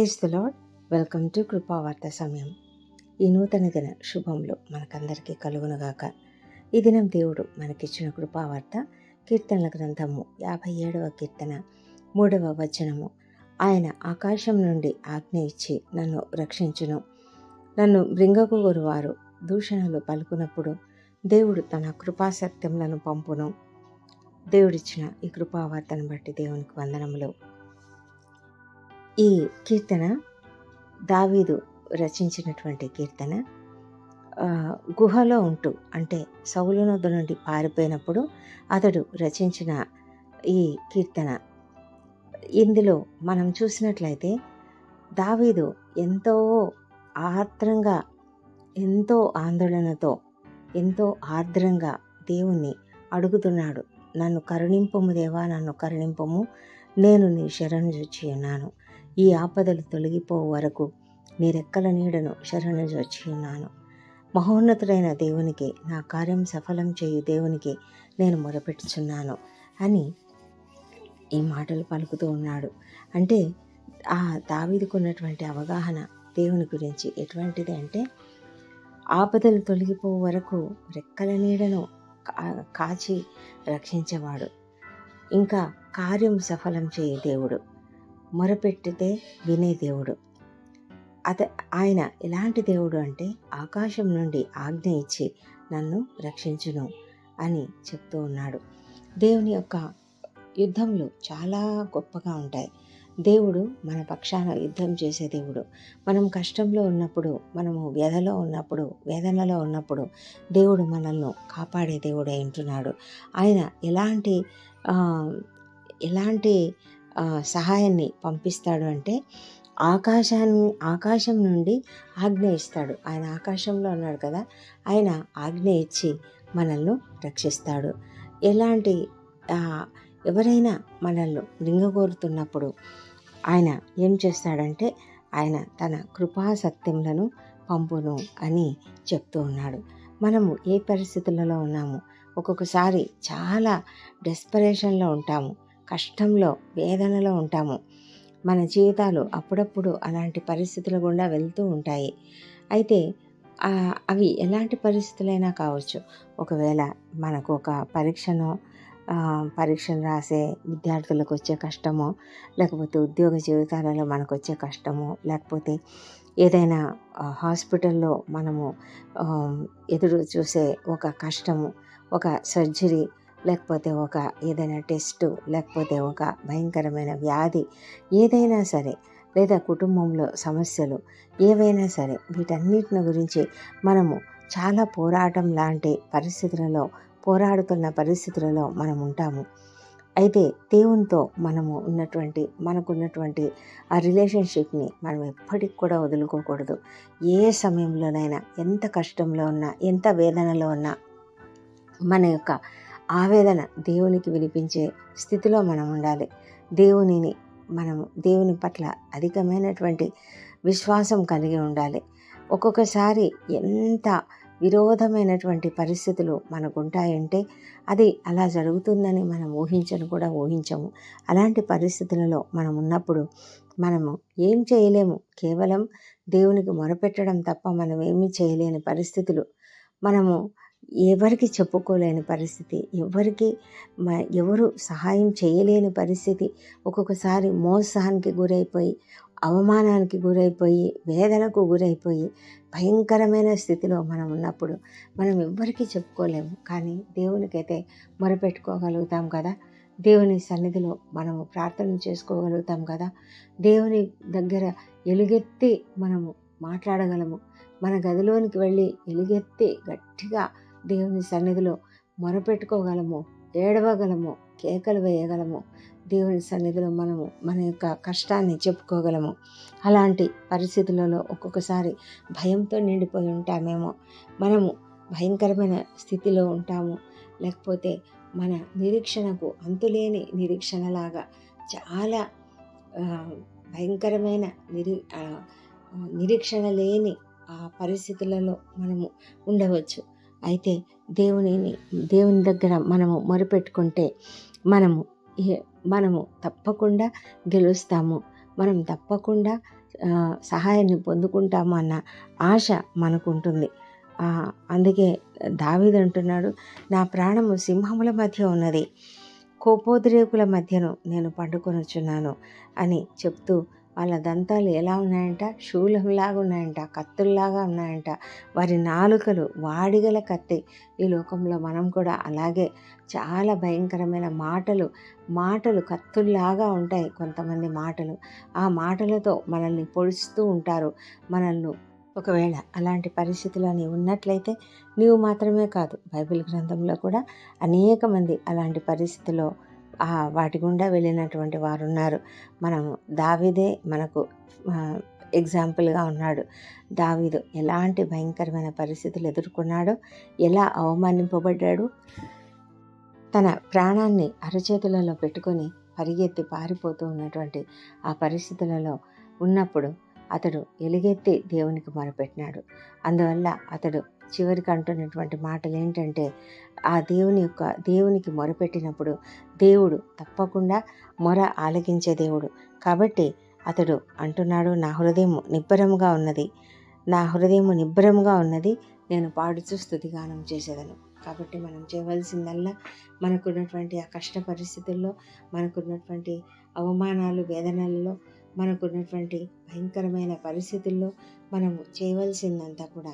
Praise the lord welcome to Krupavartha సమయం. ఈ నూతన దిన శుభంలో మనకందరికీ కలుగునుగాక. ఈ దినం దేవుడు మనకిచ్చిన కృపావార్త కీర్తనల గ్రంథము యాభై ఏడవ కీర్తన మూడవ వచనము. ఆయన ఆకాశం నుండి ఆజ్ఞ ఇచ్చి నన్ను రక్షించును. నన్ను మృంగకూరు వారు దూషణలు పలుకున్నప్పుడు దేవుడు తన కృపాసత్యములను పంపును. దేవుడిచ్చిన ఈ కృపావార్తను బట్టి దేవునికి వందనములు. ఈ కీర్తన దావీదు రచించినటువంటి కీర్తన గుహలో ఉంటూ అంటే సౌలు నుండి పారిపోయినప్పుడు అతడు రచించిన ఈ కీర్తన. ఇందులో మనం చూసినట్లయితే దావీదు ఎంతో ఆర్ద్రంగా ఎంతో ఆందోళనతో ఎంతో ఆర్ద్రంగా దేవుణ్ణి అడుగుతున్నాడు. నన్ను కరుణింపము దేవా నన్ను కరుణింపము నేను నీ శరణు చూచి ఉన్నాను. ఈ ఆపదలు తొలగిపో వరకు నీ రెక్కల నీడను శరణు వచ్చి ఉన్నాను మహోన్నతుడైన దేవునికి నా కార్యం సఫలం చేయు దేవునికి నేను మొరపెట్టుచున్నాను అని ఈ మాటలు పలుకుతూ ఉన్నాడు. అంటే ఆ దావీదుకున్నటువంటి అవగాహన దేవుని గురించి ఎటువంటిది అంటే ఆపదలు తొలగిపో వరకు రెక్కల నీడను కా- కాచి రక్షించేవాడు. ఇంకా కార్యం సఫలం చేయు దేవుడు. మొరపెట్టితే వినే దేవుడు. అత ఆయన ఎలాంటి దేవుడు అంటే ఆకాశం నుండి ఆజ్ఞ ఇచ్చి నన్ను రక్షించును అని చెప్తూ ఉన్నాడు. దేవుని యొక్క యుద్ధంలో చాలా గొప్పగా ఉంటాయి. దేవుడు మన పక్షాన యుద్ధం చేసే దేవుడు. మనం కష్టంలో ఉన్నప్పుడు మనము వ్యధలో ఉన్నప్పుడు వేదనలో ఉన్నప్పుడు దేవుడు మనల్ని కాపాడే దేవుడే ఉంటున్నాడు ఆయన ఎలాంటి ఎలాంటి సహాయాన్ని పంపిస్తాడు అంటే ఆకాశాన్ని ఆకాశం నుండి ఆజ్ఞ ఇస్తాడు. ఆయన ఆకాశంలో ఉన్నాడు కదా ఆయన ఆజ్ఞ ఇచ్చి మనల్ని రక్షిస్తాడు. ఎలాంటి ఎవరైనా మనల్ని లింగగోరుతున్నప్పుడు ఆయన ఏం చేస్తాడంటే ఆయన తన కృపాసత్యములను పంపును అని చెప్తూ ఉన్నాడు. మనము ఏ పరిస్థితులలో ఉన్నాము? ఒక్కొక్కసారి చాలా డెస్పరేషన్లో ఉంటాము. కష్టంలో వేదనలో ఉంటాము. మన జీవితాలు అప్పుడప్పుడు అలాంటి పరిస్థితుల గుండా వెళ్తూ ఉంటాయి. అయితే అవి ఎలాంటి పరిస్థితులైనా కావచ్చు. ఒకవేళ మనకు ఒక పరీక్షను పరీక్షను పరీక్షలు రాసే విద్యార్థులకు వచ్చే కష్టమో లేకపోతే ఉద్యోగ జీవితాలలో మనకు వచ్చే కష్టమో లేకపోతే ఏదైనా హాస్పిటల్లో మనము ఎదురు చూసే ఒక కష్టము ఒక సర్జరీ లేకపోతే ఒక ఏదైనా టెస్టు లేకపోతే ఒక భయంకరమైన వ్యాధి ఏదైనా సరే లేదా కుటుంబంలో సమస్యలు ఏవైనా సరే వీటన్నిటిని గురించి మనము చాలా పోరాటం లాంటి పరిస్థితులలో పోరాడుతున్న పరిస్థితులలో మనం ఉంటాము. అయితే దేవునితో మనము ఉన్నటువంటి మనకున్నటువంటి ఆ రిలేషన్షిప్ని మనం ఎప్పటికి కూడా వదులుకోకూడదు. ఏ సమయంలోనైనా ఎంత కష్టంలో ఉన్నా ఎంత వేదనలో ఉన్నా మన యొక్క ఆవేదన దేవునికి వినిపించే స్థితిలో మనం ఉండాలి. దేవునిని మనము దేవుని పట్ల అధికమైనటువంటి విశ్వాసం కలిగి ఉండాలి. ఒక్కొక్కసారి ఎంత విరోధమైనటువంటి పరిస్థితులు మనకు ఉంటాయంటే అది అలా జరుగుతుందని మనం ఊహించను కూడా ఊహించము. అలాంటి పరిస్థితులలో మనం ఉన్నప్పుడు మనము ఏం చేయలేము. కేవలం దేవునికి మొరపెట్టడం తప్ప మనం ఏమీ చేయలేని పరిస్థితులు. మనము ఎవరికి చెప్పుకోలేని పరిస్థితి ఎవరికి మ- ఎవరు సహాయం చేయలేని పరిస్థితి. ఒక్కొక్కసారి మోసానికి గురైపోయి అవమానానికి గురైపోయి వేదనకు గురైపోయి భయంకరమైన స్థితిలో మనం ఉన్నప్పుడు మనం ఎవ్వరికీ చెప్పుకోలేము. కానీ దేవునికైతే మొరపెట్టుకోగలుగుతాం కదా. దేవుని సన్నిధిలో మనము ప్రార్థన చేసుకోగలుగుతాం కదా. దేవుని దగ్గర ఎలుగెత్తి మనము మాట్లాడగలము. మన గదిలోనికి వెళ్ళి ఎలుగెత్తి గట్టిగా దేవుని సన్నిధిలో మొరపెట్టుకోగలము ఏడవగలము కేకలు వేయగలము. దేవుని సన్నిధిలో మనము మన యొక్క కష్టాన్ని చెప్పుకోగలము. అలాంటి పరిస్థితులలో ఒక్కొక్కసారి భయంతో నిండిపోయి ఉంటామేమో. మనము భయంకరమైన స్థితిలో ఉంటాము. లేకపోతే మన నిరీక్షణకు అంతులేని నిరీక్షణలాగా చాలా భయంకరమైన నిరీ నిరీక్షణ లేని ఆ పరిస్థితులలో మనము ఉండవచ్చు. అయితే దేవునిని దేవుని దగ్గర మనము మొరపెట్టుకుంటే మనము మనము తప్పకుండా గెలుస్తాము. మనం తప్పకుండా సహాయాన్ని పొందుకుంటాము అన్న ఆశ మనకుంటుంది. అందుకే దావీదు అంటున్నాడు నా ప్రాణము సింహముల మధ్య ఉన్నది కోపోద్రేకుల మధ్యను నేను పండుకొనొచ్చున్నాను అని చెప్తూ వాళ్ళ దంతాలు ఎలా ఉన్నాయంట? శూలంలాగా ఉన్నాయంట కత్తుల్లాగా ఉన్నాయంట. వారి నాలుకలు వాడిగల కత్తి. ఈ లోకంలో మనం కూడా అలాగే చాలా భయంకరమైన మాటలు మాటలు కత్తుల్లాగా ఉంటాయి కొంతమంది మాటలు. ఆ మాటలతో మనల్ని పొడుస్తూ ఉంటారు. మనల్ని ఒకవేళ అలాంటి పరిస్థితులు నీవు ఉన్నట్లయితే నీవు మాత్రమే కాదు బైబిల్ గ్రంథంలో కూడా అనేక మంది అలాంటి పరిస్థితిలో వాటి గుండా వెళ్ళినటువంటి వారు ఉన్నారు మనం దావీదే మనకు ఎగ్జాంపుల్గా ఉన్నాడు. దావీదు ఎలాంటి భయంకరమైన పరిస్థితులు ఎదుర్కొన్నాడో ఎలా అవమానింపబడ్డాడు? తన ప్రాణాన్ని అరచేతులలో పెట్టుకొని పరిగెత్తి పారిపోతూ ఉన్నటువంటి ఆ పరిస్థితులలో ఉన్నప్పుడు అతడు ఎలుగెత్తి దేవునికి మొరపెట్టినాడు. అందువల్ల అతడు చివరికి అంటున్నటువంటి మాటలు ఏంటంటే ఆ దేవుని యొక్క దేవునికి మొరపెట్టినప్పుడు దేవుడు తప్పకుండా మొర ఆలకించే దేవుడు. కాబట్టి అతడు అంటున్నాడు నా హృదయం నిబ్బరముగా ఉన్నది. నా హృదయం నిబ్బరముగా ఉన్నది. నేను పాడుచూ స్థుతిగానం చేసేదను. కాబట్టి మనం చేయవలసిందల్లా మనకున్నటువంటి ఆ కష్ట పరిస్థితుల్లో మనకున్నటువంటి అవమానాలు వేదనలలో మనకున్నటువంటి భయంకరమైన పరిస్థితుల్లో మనము చేయవలసిందంతా కూడా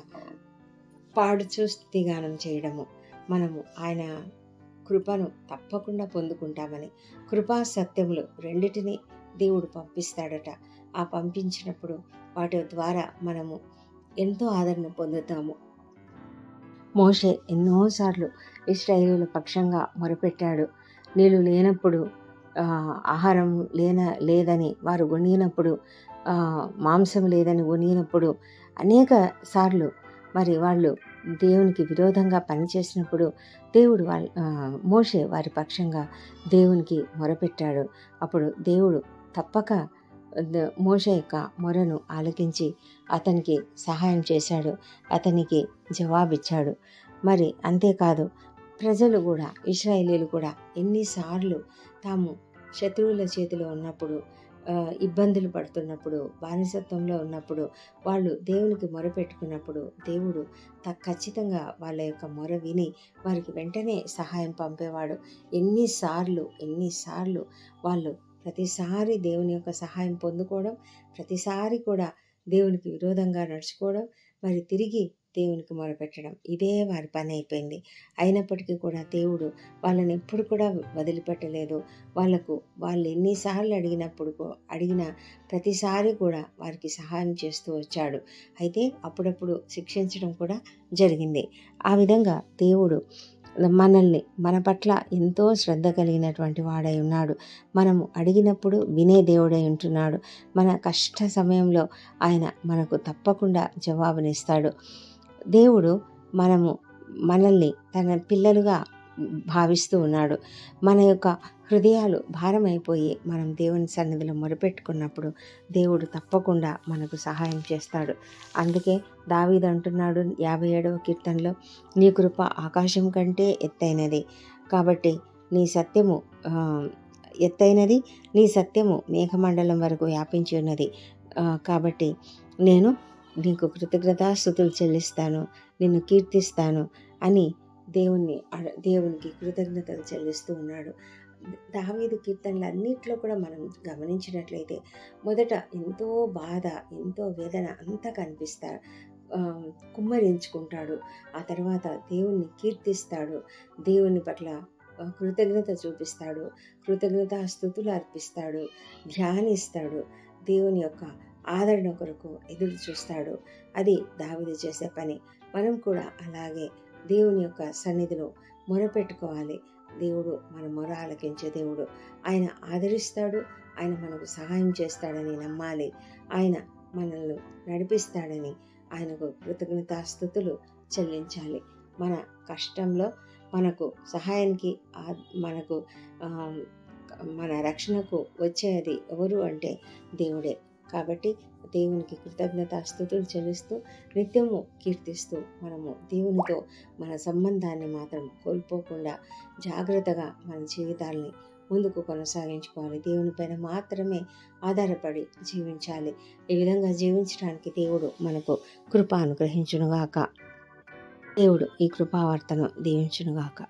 పాడుచూ స్థితిగానం చేయడము. మనము ఆయన కృపను తప్పకుండా పొందుకుంటామని కృపా సత్యములు రెండిటిని దేవుడు పంపిస్తాడట. ఆ పంపించినప్పుడు వాటి ద్వారా మనము ఎంతో ఆదరణ పొందుతాము. మోషే ఎన్నోసార్లు ఇస్రాయేలీల పక్షంగా మొరపెట్టాడు. నీళ్ళు లేనప్పుడు ఆహారం లేన లేదని వారు గొనిగినప్పుడు మాంసం లేదని గొనిగినప్పుడు అనేక సార్లు మరి వాళ్ళు దేవునికి విరోధంగా పనిచేసినప్పుడు దేవుడు వాళ్ళ మోషే వారి పక్షంగా దేవునికి మొరపెట్టాడు. అప్పుడు దేవుడు తప్పక మోష మోషే యొక్క మొరను ఆలకించి అతనికి సహాయం చేశాడు. అతనికి జవాబిచ్చాడు. మరి అంతేకాదు ప్రజలు కూడా ఇస్రాయేలీలు కూడా ఎన్నిసార్లు తాము శత్రువుల చేతిలో ఉన్నప్పుడు ఇబ్బందులు పడుతున్నప్పుడు బానిసత్వంలో ఉన్నప్పుడు వాళ్ళు దేవునికి మొరపెట్టుకున్నప్పుడు దేవుడు త ఖచ్చితంగా వాళ్ళ యొక్క మొర విని వారికి వెంటనే సహాయం పంపేవాడు. ఎన్నిసార్లు ఎన్నిసార్లు వాళ్ళు ప్రతిసారి దేవుని యొక్క సహాయం పొందుకోవడం ప్రతిసారి కూడా దేవునికి విరోధంగా నడుచుకోవడం మరి తిరిగి దేవునికి మొరపెట్టడం. ఇదే వారి పని అయిపోయింది. అయినప్పటికీ కూడా దేవుడు వాళ్ళని ఎప్పుడు కూడా వదిలిపెట్టలేదు. వాళ్ళకు వాళ్ళు ఎన్నిసార్లు అడిగినప్పుడు అడిగిన ప్రతిసారి కూడా వారికి సహాయం చేస్తూ వచ్చాడు. అయితే అప్పుడప్పుడు శిక్షించడం కూడా జరిగింది. ఆ విధంగా దేవుడు మనల్ని మన పట్ల ఎంతో శ్రద్ధ కలిగినటువంటి వాడై ఉన్నాడు. మనము అడిగినప్పుడు వినే దేవుడై ఉంటున్నాడు. మన కష్ట సమయంలో ఆయన మనకు తప్పకుండా జవాబునిస్తాడు. దేవుడు మనము మనల్ని తన పిల్లలుగా భావిస్తూ ఉన్నాడు. మన యొక్క హృదయాలు భారమైపోయి మనం దేవుని సన్నిధిలో మొరపెట్టుకున్నప్పుడు దేవుడు తప్పకుండా మనకు సహాయం చేస్తాడు. అందుకే దావీదు అంటున్నాడు యాభై ఏడవ కీర్తనలో నీ కృప ఆకాశం కంటే ఎత్తైనది. కాబట్టి నీ సత్యము ఎత్తైనది. నీ సత్యము మేఘమండలం వరకు వ్యాపించి ఉన్నది. కాబట్టి నేను నీకు కృతజ్ఞతాస్థుతులు చెల్లిస్తాను నిన్ను కీర్తిస్తాను అని దేవుణ్ణి దేవునికి కృతజ్ఞతలు చెల్లిస్తూ ఉన్నాడు. దావీదు కీర్తనలన్నిట్లో కూడా మనం గమనించినట్లయితే మొదట ఎంతో బాధ ఎంతో వేదన అంతా కనిపిస్తారు. కుమ్మరించుకుంటాడు. ఆ తర్వాత దేవుణ్ణి కీర్తిస్తాడు. దేవుని పట్ల కృతజ్ఞత చూపిస్తాడు. కృతజ్ఞత స్థుతులు అర్పిస్తాడు. ధ్యానిస్తాడు. దేవుని యొక్క ఆదరణ కొరకు ఎదురు చూస్తాడు. అది దావిది చేసే పని. మనం కూడా అలాగే దేవుని యొక్క సన్నిధిలో మొరపెట్టుకోవాలి. దేవుడు మన మొర ఆలకించే దేవుడు. ఆయన ఆదరిస్తాడు. ఆయన మనకు సహాయం చేస్తాడని నమ్మాలి. ఆయన మనల్ని నడిపిస్తాడని ఆయనకు కృతజ్ఞతాస్థుతులు చెల్లించాలి. మన కష్టంలో మనకు సహాయానికి మనకు మన రక్షణకు వచ్చేది ఎవరు అంటే దేవుడే. కాబట్టి దేవునికి కృతజ్ఞత స్థుతులు చెల్లిస్తూ నిత్యము కీర్తిస్తూ మనము దేవునితో మన సంబంధాన్ని మాత్రం కోల్పోకుండా జాగ్రత్తగా మన జీవితాల్ని ముందుకు కొనసాగించుకోవాలి. దేవుని పైన మాత్రమే ఆధారపడి జీవించాలి. ఈ విధంగా జీవించడానికి దేవుడు మనకు కృప అనుగ్రహించునుగాక దేవుడు ఈ కృపావార్తను దీవించునుగాక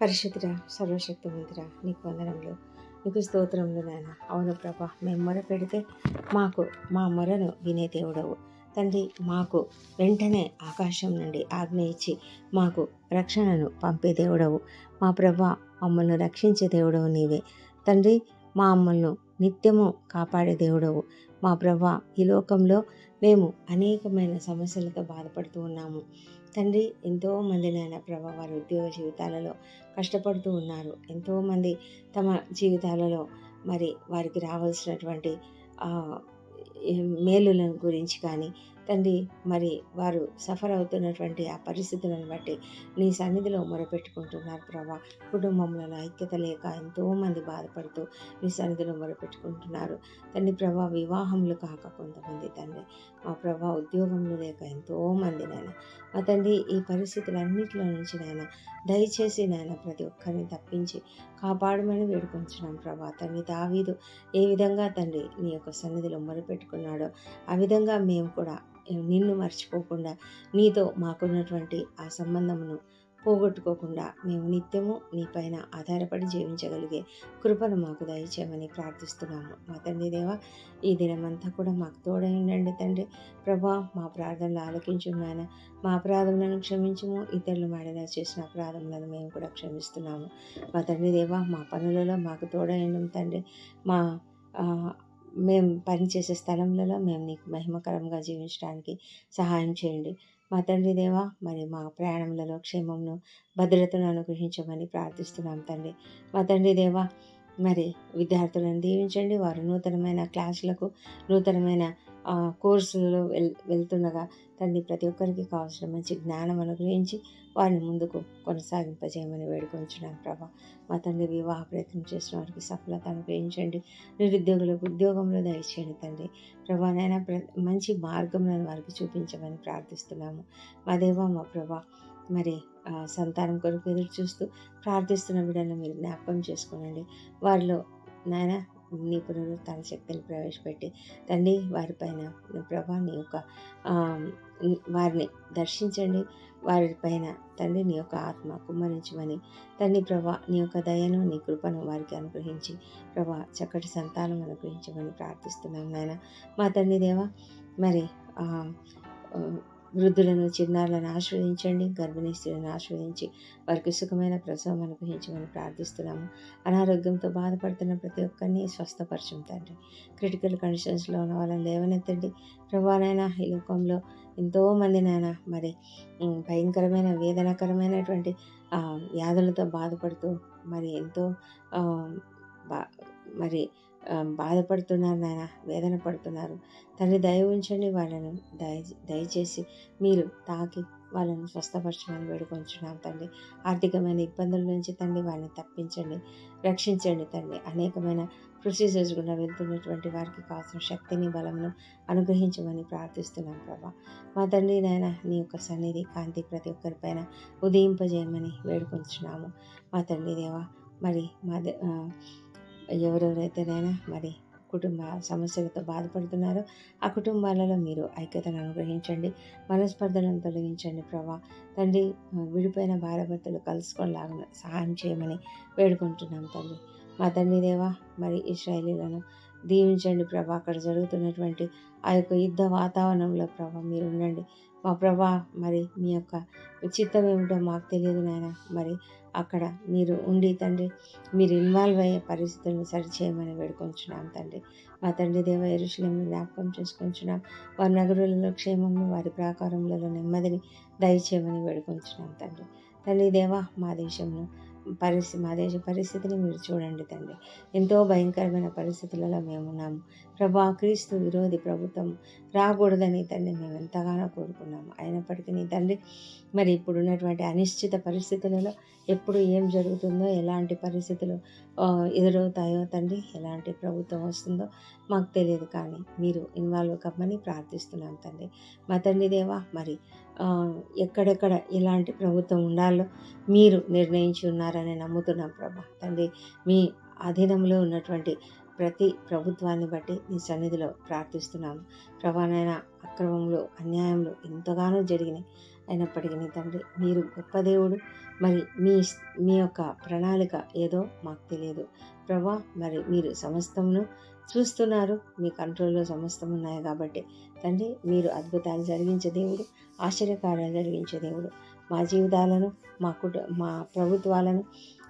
సర్వశక్తి సర్వశక్తిమంతుర నీకు వందనంలో నీకు స్తోత్రములు నాయన. అవును ప్రభా మేము మొర పెడితే మాకు మా మొరను వినే దేవుడవు. తండ్రి మాకు వెంటనే ఆకాశం నుండి ఆజ్ఞ ఇచ్చి మాకు రక్షణను పంపే దేవుడవు. మా ప్రభా మమ్మల్ని రక్షించే దేవుడవు నీవే. తండ్రి మా అమ్మలను నిత్యము కాపాడే దేవుడవు. మా ప్రభా ఈ లోకంలో మేము అనేకమైన సమస్యలతో బాధపడుతూ ఉన్నాము. తండ్రి ఎంతోమంది నాయన ప్రభా వారి ఉద్యోగ జీవితాలలో కష్టపడుతూ ఉన్నారు. ఎంతోమంది తమ జీవితాలలో మరి వారికి రావాల్సినటువంటి మేలులను గురించి కానీ తండ్రి మరి వారు సఫర్ అవుతున్నటువంటి ఆ పరిస్థితులను బట్టి నీ సన్నిధిలో మొరపెట్టుకుంటున్నారు ప్రభా. కుటుంబంలో ఐక్యత లేక ఎంతోమంది బాధపడుతూ నీ సన్నిధిలో మొరపెట్టుకుంటున్నారు. తండ్రి ప్రభా వివాహములు కాక కొంతమంది తండ్రి మా ప్రభా ఉద్యోగంలో లేక ఎంతోమంది నాయన. మా తండ్రి ఈ పరిస్థితులన్నింటిలో నుంచి నాయన దయచేసి నాయన ప్రతి ఒక్కరిని తప్పించి కాపాడమని వేడుకొంచున్నాం ప్రభా. తండ్రి దావీదు ఏ విధంగా తండ్రి నీ యొక్క సన్నిధిలో మొరపెట్టుకున్నాడో ఆ విధంగా మేము కూడా నిన్ను మర్చిపోకుండా నీతో మాకున్నటువంటి ఆ సంబంధమును పోగొట్టుకోకుండా మేము నిత్యము నీపైన ఆధారపడి జీవించగలిగే కృపను మాకు దయచేయమని ప్రార్థిస్తున్నాము. మా తండ్రి దేవ ఈ దినమంతా కూడా మాకు తోడై ఉండండి తండ్రి. ప్రభా మా ప్రార్థనలు ఆలకించున్నాను మా అపరాధములను క్షమించము. ఇతరులు మాడిన చేసిన అపరాధములను మేము కూడా క్షమిస్తున్నాము. మా తండ్రి దేవ మా పనులలో మాకు తోడై తండ్రి. మా మేము పనిచేసే స్థలంలో మేము నీకు మహిమకరంగా జీవించడానికి సహాయం చేయండి. మా తండ్రి దేవా మరి మా ప్రయాణంలో క్షేమంను భద్రతను అనుగ్రహించమని ప్రార్థిస్తున్నాం తండ్రి. మా తండ్రి దేవా మరి విద్యార్థులను దీవించండి. వారు నూతనమైన క్లాసులకు నూతనమైన కోర్సులలో వెల్ వెళ్తుండగా తండ్రి ప్రతి ఒక్కరికి కావాల్సిన మంచి జ్ఞానం అనుగ్రహించి వారిని ముందుకు కొనసాగింపజేయమని వేడుకొంచున్నాం ప్రభా. మా తండ్రి వివాహ ప్రయత్నం చేసిన వారికి సఫలత అనుగ్రహించండి. నిరుద్యోగులకు ఉద్యోగంలో దయచేయండి తండ్రి. ప్రభా నైనా ప్ర మంచి మార్గంలో వారికి చూపించమని ప్రార్థిస్తున్నాము. మా దేవ మా ప్రభా మరి సంతానం కొరకు ఎదురు చూస్తూ ప్రార్థిస్తున్న బిడ్డలను మీరు జ్ఞాపకం చేసుకోనండి. వారిలో నాయన నీ పునరుత్న శక్తిని ప్రవేశపెట్టి తండ్రి వారిపైన ప్రభా నీ యొక్క వారిని దర్శించండి. వారిపైన తండ్రి నీ యొక్క ఆత్మ కుమ్మరించమని తండ్రి ప్రభా నీ యొక్క దయను నీ కృపను వారికి అనుగ్రహించి ప్రభా చక్కటి సంతానం అనుగ్రహించమని ప్రార్థిస్తున్నాం నాయన. మా తండ్రి దేవ మరి వృద్ధులను చిన్నారులను ఆశ్రవదించండి గర్భిణీ స్త్రీలను ఆశ్రవదించి వారికి సుఖమైన ప్రసవం అనుగ్రహించమని ప్రార్థిస్తున్నాము. అనారోగ్యంతో బాధపడుతున్న ప్రతి ఒక్కరిని స్వస్థపరచం తండ్రి. క్రిటికల్ కండిషన్స్లో ఉన్న వాళ్ళని లేవనెత్తండి. ప్రభానైనా ఈ లోకంలో ఎంతోమంది నాయన మరి భయంకరమైన వేదనకరమైనటువంటి వ్యాధులతో బాధపడుతూ మరి ఎంతో మరి బాధపడుతున్నారు నాయన వేదన పడుతున్నారు. తండ్రి దయ ఉంచండి వాళ్ళను. దయ దయచేసి మీరు తాకి వాళ్ళని స్వస్థపరచమని వేడుకొంచున్నాం తండ్రి ఆర్థికమైన ఇబ్బందుల నుంచి తండ్రి వాళ్ళని తప్పించండి రక్షించండి తండ్రి అనేకమైన ప్రొసీజర్స్ గుండా వెళ్తున్నటువంటి వారికి కావాల్సిన శక్తిని బలమును అనుగ్రహించమని ప్రార్థిస్తున్నాం ప్రభా. మా తండ్రి నాయన నీ యొక్క సన్నిధి కాంతి ప్రతి ఒక్కరిపైన ఉదయింపజేయమని వేడుకొంచున్నాము. మా తండ్రి దేవా మరి మా ఎవరెవరైతేనైనా మరి కుటుంబ సమస్యలతో బాధపడుతున్నారో ఆ కుటుంబాలలో మీరు ఐక్యతను అనుగ్రహించండి మనస్పర్ధలను తొలగించండి ప్రభా. తండ్రి విడిపోయిన భార్యభర్తలు కలుసుకోలాగా సహాయం చేయమని వేడుకుంటున్నాం తండ్రి. మా తండ్రి దేవా మరి ఇస్రాయలీలను దీవించండి ప్రభా. అక్కడ జరుగుతున్నటువంటి ఆ యొక్క యుద్ధ వాతావరణంలో ప్రభా మీరు ఉండండి. మా ప్రభా మరి మీ యొక్క చిత్తం ఏమిటో మాకు తెలియదు నాయన మరి అక్కడ మీరు ఉండి తండ్రి మీరు ఇన్వాల్వ్ అయ్యే పరిస్థితులను సరిచేయమని వేడుకొంచున్నాం తండ్రి. మా తండ్రి దేవ ఎరుషులేమి జ్ఞాపకం చేసుకొంచున్నాం. వారి నగరులలో క్షేమము వారి ప్రాకారంలో నెమ్మదిని దయచేయమని వేడుకొంచున్నాం తండ్రి. తండ్రి దేవ మా దేశంలో పరిస్థితి మా దేశ పరిస్థితిని మీరు చూడండి తండ్రి. ఎంతో భయంకరమైన పరిస్థితులలో మేము ఉన్నాము. ప్రభా క్రీస్తు విరోధి ప్రభుత్వం రాకూడదని తండ్రి మేము ఎంతగానో కోరుకున్నాము. అయినప్పటికీ నీ తండ్రి మరి ఇప్పుడు ఉన్నటువంటి అనిశ్చిత పరిస్థితులలో ఎప్పుడు ఏం జరుగుతుందో ఎలాంటి పరిస్థితులు ఎదురవుతాయో తండ్రి ఎలాంటి ప్రభుత్వం వస్తుందో మాకు తెలియదు కానీ మీరు ఇన్వాల్వ్ కమ్మని ప్రార్థిస్తున్నాం తండ్రి. మా తండ్రి దేవా మరి ఎక్కడెక్కడ ఎలాంటి ప్రభుత్వం ఉండాలో మీరు నిర్ణయించి ఉన్నారని నమ్ముతున్నాం ప్రభా. తండ్రి మీ అధీనంలో ఉన్నటువంటి ప్రతి ప్రభుత్వాన్ని బట్టి నీ సన్నిధిలో ప్రార్థిస్తున్నాము. ప్రభానైనా అక్రమంలో అన్యాయంలో ఎంతగానో జరిగినాయి. అయినప్పటికీ తండ్రి మీరు గొప్ప దేవుడు. మరి మీ మీ యొక్క ప్రణాళిక ఏదో మాకు తెలియదు. ప్రభా మరి మీరు సమస్తమును చూస్తున్నారు. మీ కంట్రోల్లో సమస్తం ఉన్నాయి కాబట్టి. తండ్రి మీరు అద్భుతాలు జరిగించే దేవుడు ఆశ్చర్యకార్యాలు జరిగించే దేవుడు. మా జీవితాలను మా కుట మా ప్రభుత్వాలను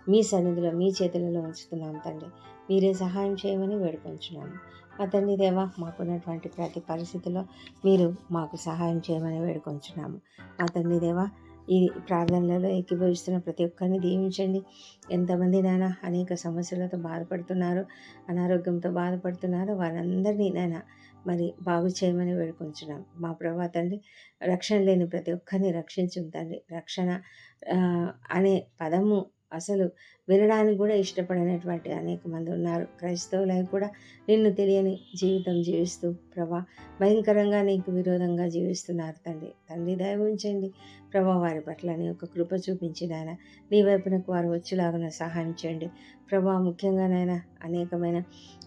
మీ సన్నిధిలో మీ చేతులలో ఉంచుతున్నాం తండ్రి. మీరే సహాయం చేయమని వేడుకొంచున్నాము. మా తండ్రి దేవా మాకున్నటువంటి ప్రతి పరిస్థితిలో మీరు మాకు సహాయం చేయమని వేడుకొంచున్నాము. మా తండ్రి దేవా ఈ ప్రార్థనలలో ఏకీభవిస్తున్న ప్రతి ఒక్కరిని దీవించండి. ఎంతమంది నాయన అనేక సమస్యలతో బాధపడుతున్నారు అనారోగ్యంతో బాధపడుతున్నారో వారందరినీ నాయన మరి బాగు చేయమని వేడుకుంటున్నాం మా ప్రభా తండ్రి రక్షణ లేని ప్రతి ఒక్కరిని రక్షించు రక్షణ అనే పదము అసలు వినడానికి కూడా ఇష్టపడినటువంటి అనేక మంది ఉన్నారు. క్రైస్తవులై కూడా నిన్ను తెలియని జీవితం జీవిస్తూ ప్రభా భయంకరంగా నీకు విరోధంగా జీవిస్తున్నారు తండ్రి. తండ్రి దయవించండి ప్రభా వారి పట్ల నీ యొక్క కృప చూపించి నాయన నీ వైపునకు వారు వచ్చేలాగా సహాయం చేయండి. ప్రభా ముఖ్యంగానైనా అనేకమైన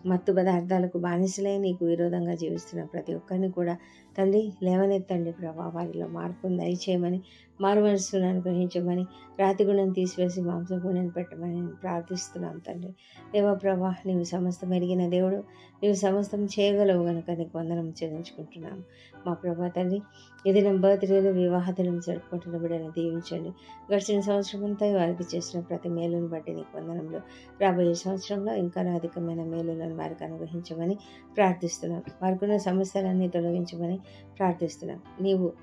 మత్తు పదార్థాలకు బానిసలై నీకు విరోధంగా జీవిస్తున్న ప్రతి ఒక్కరిని కూడా తండ్రి లేవనెత్తండి ప్రభా. వారిలో మార్పును దయచేయమని మారు మనసును అనుగ్రహించమని రాతి గుణం తీసివేసి మాంస గుణం పెట్టమని ప్రార్థిస్తున్నాం తండ్రి. దేవప్రభ నీవు సమస్తం ఎరిగిన దేవుడు నీవు సమస్తం చేయగలవు కనుక నీకు వందనం చెల్లించుకుంటున్నాము మా ప్రభా తండ్రి ఇది నా బర్త్డేలు వివాహతలను జరుపుకుంటున్న బిడ్డను దీవించండి. గడిచిన సంవత్సరం అంతా వారికి చేసిన ప్రతి మేలును బట్టి నీకు వందనంలో రాబోయే సంవత్సరంలో ఇంకా అధికమైన మేలులను వారికి అనుగ్రహించమని ప్రార్థిస్తున్నాం. వారికి ఉన్న సమస్యలన్నీ తొలగించమని ప్రార్థిస్తున్నాం. నీవు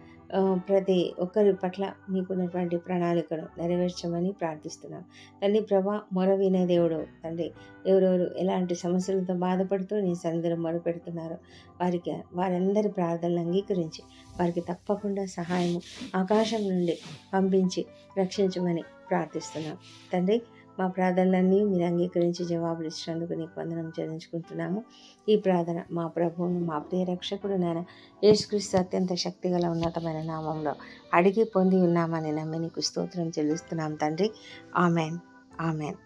ప్రతి ఒక్కరి పట్ల నీకున్నటువంటి ప్రణాళికను నెరవేర్చమని ప్రార్థిస్తున్నాం. తండ్రి ప్రభా మొర వినే దేవుడు. తండ్రి ఎవరెవరు ఎలాంటి సమస్యలతో బాధపడుతూ నీ సన్నిధిలో మొరపెడుతున్నారో వారికి వారందరి ప్రార్థనలు అంగీకరించి వారికి తప్పకుండా సహాయము ఆకాశం నుండి పంపించి రక్షించమని ప్రార్థిస్తున్నాం. తండ్రి మా ప్రార్థనలన్నీ మీరు అంగీకరించి జవాబులు ఇచ్చినందుకు నీకు వందనం చెల్లించుకుంటున్నాము. ఈ ప్రార్థన మా ప్రభువును మా ప్రియ రక్షకుడు నాయన యేసుక్రీస్తు అత్యంత శక్తిగల ఉన్నతమైన నామంలో అడిగి పొంది ఉన్నామని నమ్మి నీకు స్తోత్రం చెల్లిస్తున్నాం తండ్రి. ఆమెన్. ఆమెన్.